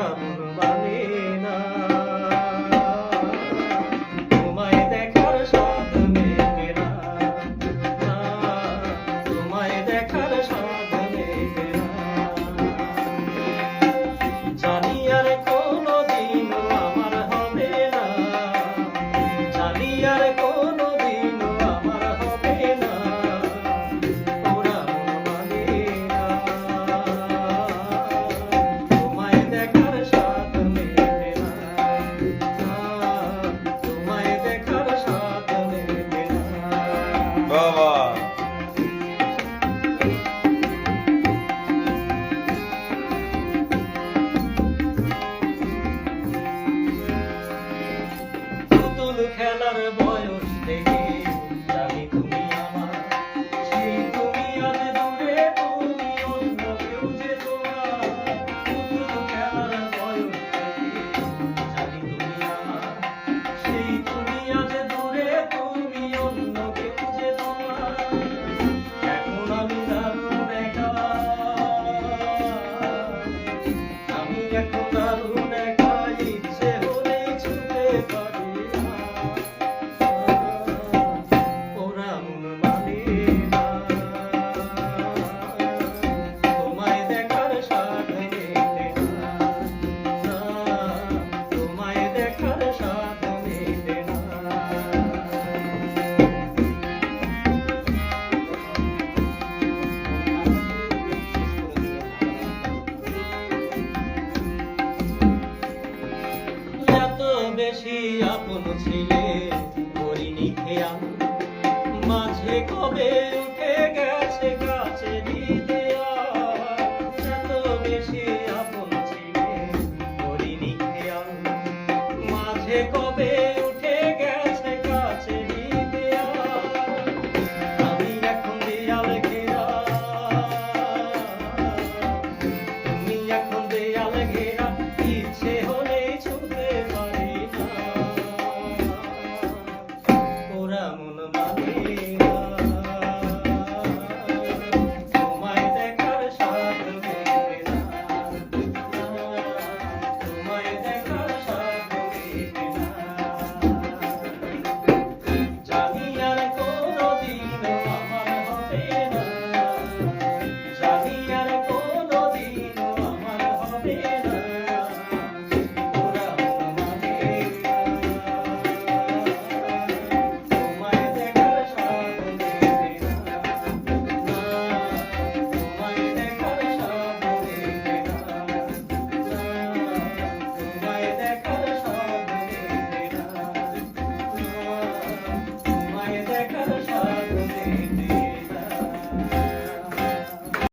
Brahma খেলার বয়স থেকে বেশি আপন ছিলে করিনি মাঝে কবে উঠে গেছে কাছে বেশি খেয়া মাঝে কবে